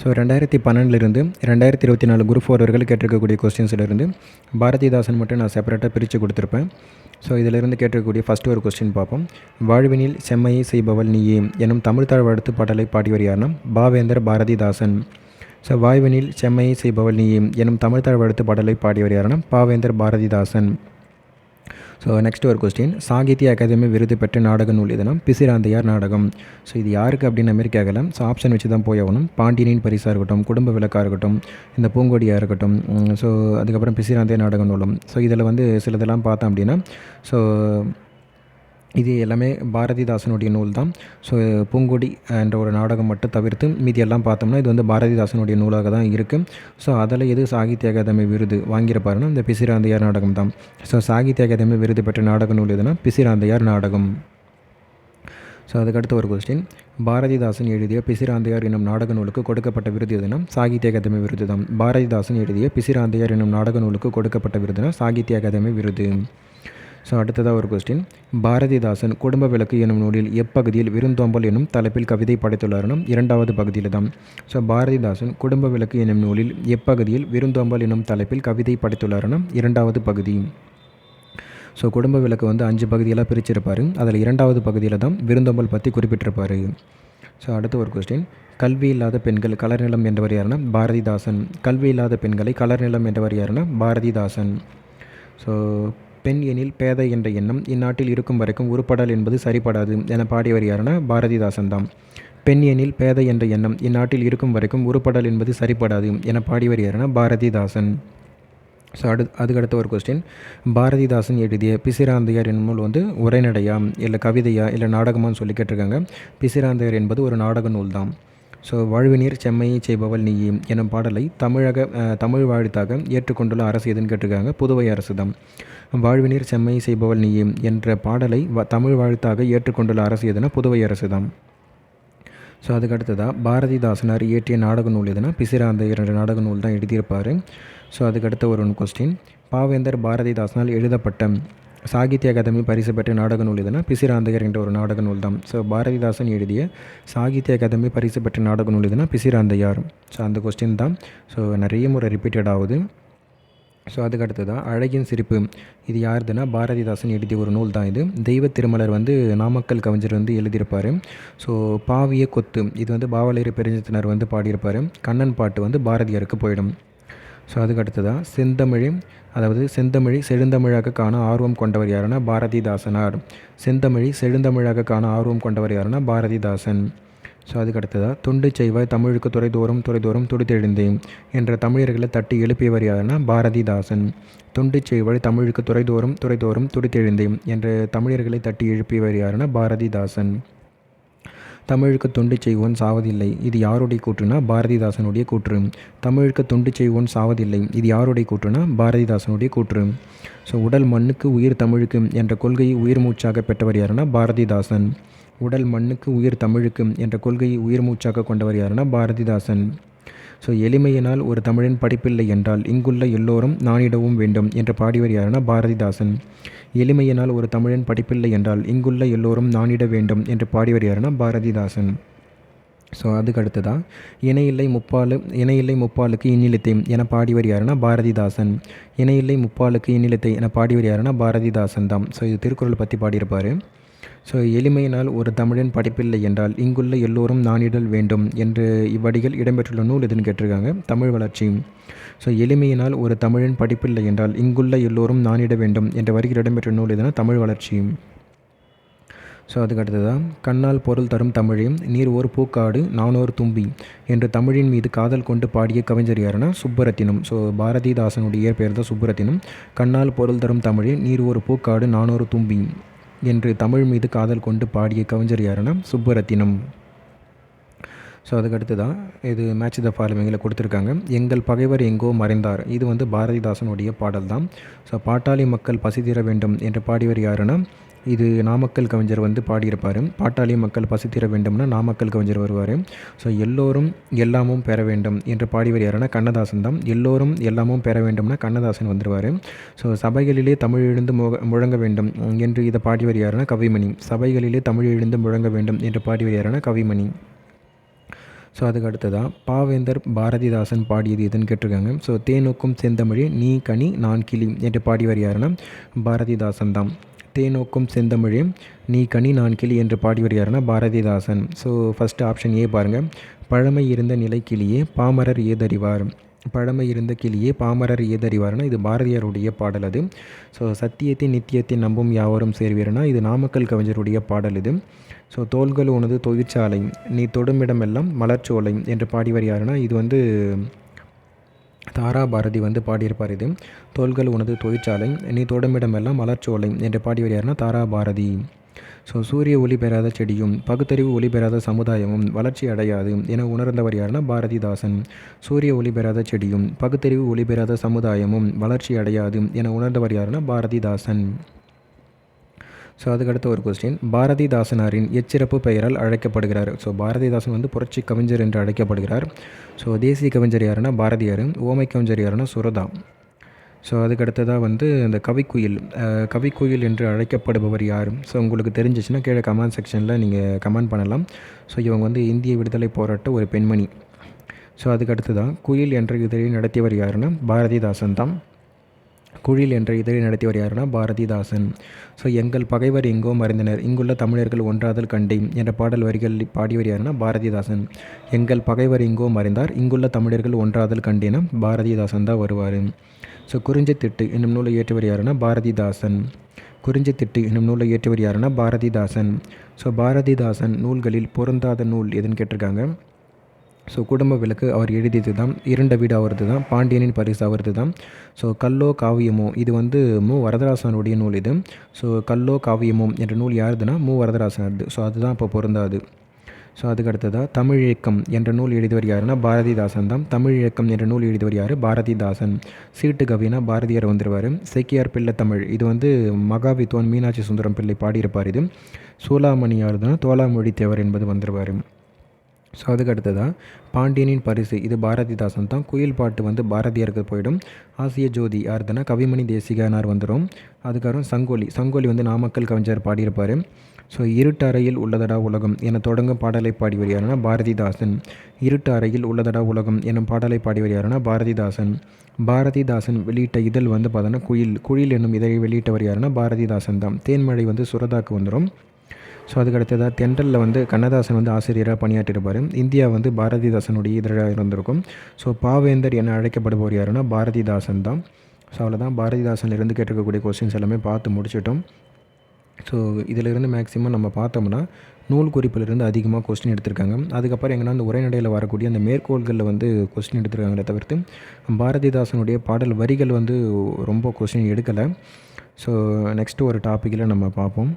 So ரெண்டாயிரத்தி பன்னெண்டுலேருந்து ரெண்டாயிரத்தி இருபத்தி நாலு குரூப் ஃபோர் வரைக்கும் கேட்டிருக்கக்கூடிய கொஸ்டின்ஸ்லேருந்து பாரதிதாசன் மட்டும் நான் செப்பரேட்டாக பிரித்து கொடுத்துருப்பேன். ஸோ இதிலிருந்து கேட்டிருக்கக்கூடிய ஃபஸ்ட்டு ஒரு கொஸ்டின் பார்ப்போம். வாழ்வினில் செம்மையை செய்பவள் நீயே எனும் தமிழ்த்தாழ் வாழ்த்து பாடலை பாடியவர் யாருன்னா பாவேந்தர் பாரதிதாசன். ஸோ வாழ்வினில் செம்மையை செய்பவள் நீயே எனும் தமிழ்த்தாழ் வாழ்த்து பாடலை பாடியவர் யாருன்னா பாவேந்தர் பாரதிதாசன். ஸோ நெக்ஸ்ட் ஒரு கொஸ்டின் சாகித்ய அகாதமி விருது பெற்ற நாடக நூல் இதனம் பிசிராந்தையார் நாடகம். ஸோ இது யாருக்கு அப்படின்ற மாதிரி கேட்கல ஸோ ஆப்ஷன் வச்சு தான் போய் ஆகணும். பாண்டியனின் பரிசாக இருக்கட்டும் குடும்ப விளக்காக இருக்கட்டும் இந்த பூங்கொடியாக இருக்கட்டும். ஸோ அதுக்கப்புறம் பிசிராந்தையார் நாடக நூலும். ஸோ இதில் வந்து சிலதெல்லாம் பார்த்தோம் அப்படின்னா ஸோ இது எல்லாமே பாரதிதாசனுடைய நூல் தான் ஸோ பூங்கொடி என்ற ஒரு நாடகம் மட்டும் தவிர்த்து மீதி எல்லாம் பார்த்தோம்னா இது வந்து பாரதிதாசனுடைய நூலாக தான் இருக்குது ஸோ அதில் எது சாகித்ய அகாதமி விருது வாங்கியிருப்பாருன்னா இந்த பிசிராந்தையார் நாடகம் தான். ஸோ சாகித்ய அகாதமி விருது பெற்ற நாடக நூல் எதுனா பிசிராந்தையார் நாடகம். ஸோ அதுக்கடுத்து ஒரு கொஸ்டின் பாரதிதாசன் எழுதிய பிசிராந்தையார் என்னும் நாடக நூலுக்கு கொடுக்கப்பட்ட விருது எதுனா சாகித்ய அகாதமி விருது தான். பாரதிதாசன் எழுதிய பிசிராந்தையார் என்னும் நாடக நூலுக்கு கொடுக்கப்பட்ட விருதுனா சாகித்ய அகாதமி விருது. ஸோ அடுத்ததாக ஒரு கொஸ்டின் பாரதிதாசன் குடும்ப விளக்கு எனும் நூலில் எப்பகுதியில் விருந்தோம்பல் எனும் தலைப்பில் கவிதை படைத்துள்ளாரனும் இரண்டாவது பகுதியில் தான் ஸோ பாரதிதாசன் குடும்ப விளக்கு எனும் நூலில் எப்பகுதியில் விருந்தோம்பல் எனும் தலைப்பில் கவிதை படைத்துள்ளார்னா இரண்டாவது பகுதி. ஸோ குடும்ப விளக்கு வந்து அஞ்சு பகுதியெல்லாம் பிரிச்சிருப்பார். அதில் இரண்டாவது பகுதியில் தான் விருந்தோம்பல் பற்றி குறிப்பிட்டிருப்பார். ஸோ அடுத்த ஒரு கொஸ்டின் கல்வி இல்லாத பெண்கள் கலர் நிலம் என்றவர் யாருன்னா பாரதிதாசன். கல்வி இல்லாத பெண்களை கலர் நிலம் என்றவர் யாருன்னா பாரதிதாசன். ஸோ பெண் எனில் பேதை என்ற எண்ணம் இந்நாட்டில் இருக்கும் வரைக்கும் உருப்படல் என்பது சரிப்படாது என பாடியவர் யாருன்னா பாரதிதாசன் தான் பெண் எனில் பேதை என்ற எண்ணம் இந்நாட்டில் இருக்கும் வரைக்கும் உருப்படல் என்பது சரிப்படாது என பாடியவர் யாருன்னா பாரதிதாசன். ஸோ அடு அதுக்கடுத்த ஒரு கொஸ்டின் பாரதிதாசன் எழுதிய பிசிராந்தையார் என்னும் நூல் வந்து உரைநடையா இல்லை கவிதையா இல்லை நாடகமான்னு சொல்லி கேட்டிருக்காங்க. பிசிராந்தையார் என்பது ஒரு நாடக நூல் தான் ஸோ வாழ்வினீர் செம்மையை செய்பவள் நீ எனும் பாடலை தமிழக தமிழ் வாழ்த்தாக ஏற்றுக்கொண்டுள்ள அரசு எதுன்னு கேட்டிருக்காங்க? புதுவை அரசு தான். வாழ்வினீர் செம்மையை செய்பவள் நீ என்ற பாடலை வ தமிழ் வாழ்த்தாக ஏற்றுக்கொண்டுள்ள அரசு எதுனா புதுவை அரசு தான். ஸோ அதுக்கு அடுத்ததாக பாரதிதாசனார் இயற்றிய நாடக நூல் எதுனா பிசிராந்தையர் இரண்டு நாடக நூல் தான் எழுதியிருப்பார். ஸோ அதுக்கடுத்த ஒரு கொஸ்டின் பாவேந்தர் பாரதிதாசனால் எழுதப்பட்ட சாகித்ய அகாதமி பரிசு பெற்ற நாடக நூல் எதுனா? பிசிராந்தகர் என்ற ஒரு நாடக நூல் தான் ஸோ பாரதிதாசன் எழுதிய சாகித்ய அகாதமி பரிசு பெற்ற நாடக நூல் எதுனா? பிசிராந்தையார். ஸோ அந்த கொஸ்டின் தான். ஸோ நிறைய முறை ரிப்பீட்டட் ஆகுது. ஸோ அதுக்கு அடுத்ததாக அழகின் சிரிப்பு. இது யாருதுன்னா பாரதிதாசன் எழுதிய ஒரு நூல் தான் இது. தெய்வ திருமலர் வந்து நாமக்கல் கவிஞர் வந்து எழுதியிருப்பார். ஸோ பாவிய கொத்து. இது வந்து பாவலேறு பெருஞ்சத்தினர் வந்து பாடியிருப்பார். கண்ணன் பாட்டு வந்து பாரதியாருக்கு போயிடும். ஸோ அதுக்கு அடுத்ததாக செந்தமிழ் அதாவது செந்தமிழை செழுந்தமிழாக காண ஆர்வம் கொண்டவர் யாருன்னா பாரதிதாசனார். செந்தமிழை செழுந்தமிழாக காண ஆர்வம் கொண்டவர் யாருன்னா பாரதிதாசன். ஸோ அதுக்கு அடுத்ததாக தொண்டு செய்வாய் தமிழுக்கு துறை தோறும் துறை தோறும் துடித்தெழுந்தேன் என்ற தமிழர்களை தட்டி எழுப்பியவர் யாருன்னா பாரதிதாசன். தொண்டு செய்வாய் தமிழுக்கு துறை தோறும் துறை தோறும் துடித்தெழுந்தேன் என்ற தமிழர்களை தட்டி எழுப்பியவர் யாருன்னா பாரதிதாசன். தமிழுக்கு தொண்டு செய்வோன் சாவதில்லை. இது யாருடைய கூற்றுனா பாரதிதாசனுடைய கூற்று. தமிழுக்கு தொண்டு செய்வோன் சாவதில்லை. இது யாருடைய கூற்றுனா பாரதிதாசனுடைய கூற்று. ஸோ உடல் மண்ணுக்கு உயிர் தமிழுக்கு என்ற கொள்கையை உயிர் மூச்சாக பெற்றவர் யாருன்னா பாரதிதாசன். உடல் மண்ணுக்கு உயிர் தமிழுக்கு என்ற கொள்கையை உயிர் மூச்சாக கொண்டவர் யாருன்னா பாரதிதாசன். ஸோ எளிமையினால் ஒரு தமிழன் படிப்பில்லை என்றால் இங்குள்ள எல்லோரும் நானிடவும் வேண்டும் என்று பாடியவர் யாருன்னா பாரதிதாசன். எளிமையினால் ஒரு தமிழன் படிப்பில்லை என்றால் இங்குள்ள எல்லோரும் நானிட வேண்டும் என்று பாடியவர் யாருன்னா பாரதிதாசன். ஸோ அதுக்கு அடுத்ததாக இணையில்லை முப்பாலு இணையில்லை முப்பாலுக்கு இன்னிலத்தை என பாடிவர் யாருன்னா பாரதிதாசன். இணையில்லை முப்பாலுக்கு இன்னிலத்தை என பாடிவர் யாருன்னா பாரதிதாசன் தான். ஸோ இது திருக்குறள் பற்றி பாடியிருப்பார். ஸோ எளிமையினால் ஒரு தமிழன் படிப்பில்லை என்றால் இங்குள்ள எல்லோரும் நானிடல் வேண்டும் என்று இவ்வடிகள் இடம்பெற்றுள்ள நூல் எதுன்னு கேட்டிருக்காங்க தமிழ் வளர்ச்சி. ஸோ எளிமையினால் ஒரு தமிழன் படிப்பில்லை என்றால் இங்குள்ள எல்லோரும் நானிட வேண்டும் என்ற வரிகள் இடம்பெற்ற நூல் எதுனா தமிழ் வளர்ச்சி. ஸோ அதுக்கு அடுத்ததான் கண்ணால் பொருள் தரும் தமிழையும் நீர் ஒரு பூக்காடு நானோர் தும்பி என்று தமிழின் மீது காதல் கொண்டு பாடிய கவிஞர் யாருன்னா சுப்பரத்தினம். ஸோ பாரதிதாசனுடைய பேர் தான் சுப்பரத்தினம். கண்ணால் பொருள் தரும் தமிழே நீர் ஒரு பூக்காடு நானோர் தும்பி. என்று தமிழ் மீது காதல் கொண்டு பாடிய கவிஞர் யாருன்னா சுப்பரத்தினம். ஸோ அதுக்கடுத்து தான் இது மேட்ச் த ஃபாலோவிங்கில் கொடுத்துருக்காங்க. எங்கள் பகைவர் எங்கோ மறைந்தார். இது வந்து பாரதிதாசனுடைய பாடல் தான் ஸோ பாட்டாளி மக்கள் பசி தீர வேண்டும் என்று பாடியவர் யாருன்னா இது நாமக்கல் கவிஞர் வந்து பாடியிருப்பார். பாட்டாளி மக்கள் பசி தீர வேண்டும்னா நாமக்கல் கவிஞர் வருவார். ஸோ எல்லோரும் எல்லாமும் பெற வேண்டும் என்று பாடியவர் யாருன்னா கண்ணதாசன் தான் எல்லோரும் எல்லாமும் பெற வேண்டும்னா கண்ணதாசன் வந்துடுவார் ஸோ சபைகளிலே தமிழ் எழுந்து முக முழங்க வேண்டும் என்று இதை பாடியவர் யாருன்னா கவிமணி. சபைகளிலே தமிழ் எழுந்து முழங்க வேண்டும் என்று பாடியவர் யாருன்னா கவிமணி. ஸோ அதுக்கு அடுத்ததாக பாவேந்தர் பாரதிதாசன் பாடியது எதுன்னு கேட்டிருக்காங்க. ஸோ தேனோக்கும் செந்தமிழி நீ கனி நான் கிளி என்று பாடியவர் யாருன்னா பாரதிதாசன் தான். தேனோக்கும் செந்தமிழே நீ கனி நான் கிளி என்று பாடியவர் யாருன்னா Bharathidasan. So first option A பாருங்கள் பழமை இருந்த நிலை கிளியே பாமரர் ஏதறிவார். பழமை இருந்த கிளியே பாமரர் ஏதறிவார்னா இது பாரதியாருடைய பாடல் அது. ஸோ சத்தியத்தை நித்தியத்தை நம்பும் யாவரும் சேர்வீர்னா இது நாமக்கல் கவிஞருடைய பாடல் இது. ஸோ தோள்கள் உனது தொழிற்சாலை நீ தொடுமிடமெல்லாம் மலர்ச்சோலை என்று பாடிவர் யாருன்னா இது வந்து தாரா பாரதி வந்து பாடியிருப்பார் இது. தோள்கள் உனது தொழிற்சாலை நீ தொடுமிடமெல்லாம் மலர்ச்சோலை என்று பாடிவர் யாருன்னா தாரா பாரதி ஸோ சூரிய ஒளி பெறாத செடியும் பகுத்தறிவு ஒளி பெறாத சமுதாயமும் வளர்ச்சி அடையாது என உணர்ந்தவர் யாருன்னா பாரதிதாசன். சூரிய ஒளி பெறாத செடியும் பகுத்தறிவு ஒளி பெறாத சமுதாயமும் வளர்ச்சி அடையாது என உணர்ந்தவர் யாருன்னா பாரதிதாசன். ஸோ அதுக்கடுத்த ஒரு கொஸ்டின் பாரதிதாசனாரின் எச்சிறப்பு பெயரால் அழைக்கப்படுகிறார். ஸோ பாரதிதாசன் வந்து புரட்சி கவிஞர் என்று அழைக்கப்படுகிறார். ஸோ தேசிய கவிஞர் யாருன்னா பாரதியார் ஓமை கவிஞர் யாருன்னா சுரதா. ஸோ அதுக்கடுத்ததாக வந்து இந்த கவிக்குயில் கவிக்குயில் என்று அழைக்கப்படுபவர் யார் ஸோ உங்களுக்கு தெரிஞ்சிச்சுன்னா கீழே கமெண்ட் செக்ஷனில் நீங்கள் கமெண்ட் பண்ணலாம். ஸோ இவங்க வந்து இந்திய விடுதலை போராட்ட ஒரு பெண்மணி. ஸோ அதுக்கடுத்து தான் குயில் என்ற இதழை நடத்தியவர் யாருன்னா பாரதிதாசன் தான். குழில் என்ற இதழை நடத்தியவர் யாருன்னா பாரதிதாசன். ஸோ எங்கள் பகைவர் எங்கோ மறைந்தனர். இங்குள்ள தமிழர்கள் ஒன்றாதல் கண்டேன் என்ற பாடல் வரிகள் பாடியவர் யாருன்னா பாரதிதாசன். எங்கள் பகைவர் எங்கோ மறைந்தார். இங்குள்ள தமிழர்கள் ஒன்றாதல் கண்டேனா பாரதிதாசன் தான் வருவார். ஸோ குறிஞ்சித்திட்டு என்னும் நூலை இயற்றியவர் யாருன்னா? பாரதிதாசன். குறிஞ்சித்திட்டு என்னும் நூலை இயற்றியவர் யாருன்னா? பாரதிதாசன். ஸோ பாரதிதாசன் நூல்களில் பொருந்தாத நூல் எதுன்னு கேட்டிருக்காங்க. ஸோ குடும்ப விளக்கு அவர் எழுதியது தான் இரண்ட வீடு அவரது தான் பாண்டியனின் பரிசு அவரது தான் ஸோ கல்லோ காவியமோ இது வந்து மு. வரதராசனுடைய நூல் இது. ஸோ கல்லோ காவியமோ என்ற நூல் யாருதுன்னா? மு. வரதராசனது ஸோ அதுதான் இப்போ பொருந்தாது. ஸோ அதுக்கு அடுத்ததாக தமிழ் இயக்கம் என்ற நூல் எழுதியவர் யாருன்னா பாரதிதாசன் தான். தமிழ் இயக்கம் என்ற நூல் எழுதியவர் யார்? பாரதிதாசன். சீட்டு கவினா பாரதியார் வந்துடுவார் செக்கியார் பிள்ளை தமிழ். இது வந்து மகாவித்வான் மீனாட்சி சுந்தரம் பிள்ளை பாடியிருப்பார் இது. சூலாமணியார் தான் தோலாமொழி தேவர் என்பது வந்துடுவார் ஸோ அதுக்கு அடுத்ததாக பாண்டியனின் பரிசு. இது பாரதிதாசன் தான். குயில் பாட்டு வந்து பாரதியாருக்கு போயிடும். ஆசிய ஜோதி யாருதுன்னா கவிமணி தேசிகனார் வந்துடும் அதுக்கப்புறம் சங்கோலி. சங்கோலி வந்து நாமக்கல் கவிஞர் பாடியிருப்பார். ஸோ இருட்டு அறையில் உள்ளதடா உலகம் என தொடங்கும் பாடலை பாடியவர் யாருன்னா பாரதிதாசன். இருட்டு அறையில் உள்ளதடா உலகம் எனும் பாடலை பாடியவர் யாருன்னா பாரதிதாசன். பாரதிதாசன் வெளியிட்ட இதழ் வந்து பார்த்தோன்னா குயில் குயில் என்னும் இதழை வெளியிட்டவர் யாருன்னா பாரதிதாசன் தான். தேன்மழை வந்து சுரதாக்கு வந்துடும் ஸோ அதுக்கு அடுத்ததாக தென்றலில் வந்து கண்ணதாசன் வந்து ஆசிரியராக பணியாற்றிருப்பார் இந்தியா வந்து பாரதிதாசனுடைய இதழாக இருந்திருக்கும். ஸோ பாவேந்தர் என அழைக்கப்படுபவர் யாருன்னா பாரதிதாசன் தான். ஸோ அவ்வளோதான் பாரதிதாசன்லேருந்து கேட்டிருக்கக்கூடிய கொஸ்டின்ஸ் எல்லாமே பார்த்து முடிச்சிட்டோம். ஸோ இதிலிருந்து மேக்ஸிமம் நம்ம பார்த்தோம்னா நூல் குறிப்பிலிருந்து அதிகமாக கொஸ்டின் எடுத்திருக்காங்க. அதுக்கப்புறம் எங்கன்னா அந்த உரைநடையில் வரக்கூடிய அந்த மேற்கோள்களில் வந்து கொஸ்டின் எடுத்திருக்காங்களே தவிர்த்து பாரதிதாசனுடைய பாடல் வரிகள் வந்து ரொம்ப கொஸ்டின் எடுக்கலை. ஸோ நெக்ஸ்ட்டு ஒரு டாப்பிக்கில் நம்ம பார்ப்போம்.